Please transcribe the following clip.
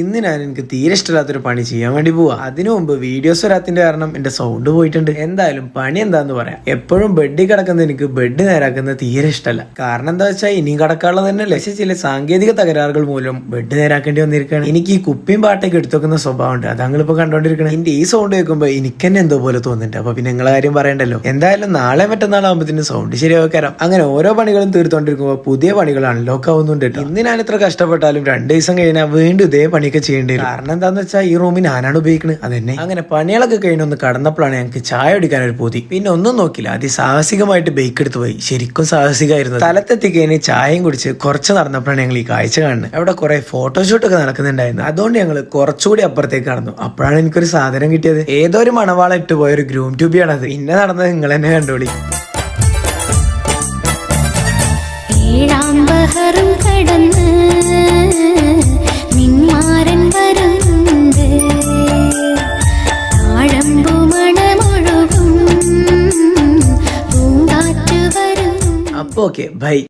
ഇന്ന് ഞാൻ എനിക്ക് തീരെ ഇഷ്ടമില്ലാത്തൊരു പണി ചെയ്യാൻ വേണ്ടി പോവാ. അതിനു മുമ്പ് വീഡിയോസ് വരാത്തിന്റെ കാരണം എന്റെ സൗണ്ട് പോയിട്ടുണ്ട്. എന്തായാലും പണി എന്താന്ന് പറയാം. എപ്പോഴും ബെഡിൽ കിടക്കുന്ന എനിക്ക് ബെഡ് നേരാക്കുന്നത് തീരെ ഇഷ്ടമല്ല. കാരണം എന്താ വെച്ചാൽ ഇനിയും കിടക്കാനുള്ള തന്നെ ലക്ഷ്യ ചില സാങ്കേതിക തകരാറുകൾ മൂലം ബെഡ് നേരാക്കേണ്ടി വന്നിരിക്കുകയാണ്. എനിക്ക് ഈ കുപ്പിയും പാട്ടൊക്കെ എടുത്തു വെക്കുന്ന സ്വഭാവമുണ്ട്. അത് ഞങ്ങളിപ്പോ കണ്ടോണ്ടിരിക്കണം. എന്റെ ഈ സൗണ്ട് കേൾക്കുമ്പോൾ എനിക്ക് തന്നെ എന്തോ പോലെ തോന്നുന്നുണ്ട്. അപ്പൊ പിന്നെ നിങ്ങളെ കാര്യം പറയണ്ടല്ലോ. എന്തായാലും നാളെ മറ്റന്നാളാകുമ്പോഴത്തേനും സൗണ്ട് ശരിയാക്കാരം അങ്ങനെ ഓരോ പണികളും തീർത്തോണ്ടിരിക്കുമ്പോൾ പുതിയ പണികൾ അൺലോക്ക് ആവുന്നുണ്ട് ഇന്ന് ഞാൻ ഇത്ര കഷ്ടപ്പെട്ടാലും രണ്ട് ദിവസം കഴിഞ്ഞാൽ വീണ്ടും ഇതേ പണിയൊക്കെ ചെയ്യേണ്ടി വരും. കാരണം എന്താന്ന് വെച്ചാൽ ഈ റൂമിൽ ഞാനാണ് ഉപയോഗിക്കുന്നത് അതന്നെ. അങ്ങനെ പണികളൊക്കെ കഴിഞ്ഞൊന്ന് കടന്നപ്പോഴാണ് ഞങ്ങൾക്ക് ചായ കുടിക്കാൻ ഒരു പൂതി. പിന്നെ ഒന്നും നോക്കില്ല അതിസാഹസികമായിട്ട് ബേക്ക് എടുത്തു പോയി. ശരിക്കും സാഹസികമായിരുന്നു സ്ഥലത്തെത്തി കഴിഞ്ഞ് ചായയും കുടിച്ച് കുറച്ച് നടന്നപ്പോഴാണ് ഞങ്ങൾ ഈ കാഴ്ച കാണുന്നത്. അവിടെ കുറെ ഫോട്ടോഷൂട്ട് ഒക്കെ നടക്കുന്നുണ്ടായിരുന്നു. അതുകൊണ്ട് ഞങ്ങൾ കുറച്ചുകൂടി അപ്പുറത്തേക്ക് നടന്നു. അപ്പോഴാണ് എനിക്കൊരു സാധനം കിട്ടിയത്. ഏതോ ഒരു മണവാള ഇട്ട് പോയ ഒരു ഗ്രൂം ട്യൂബിയാണ് അത് പിന്നെ നടന്നത് നിങ്ങൾ തന്നെ കണ്ടോളി. ഏഴാം ബഹറും കടന്ന് ఓకే బై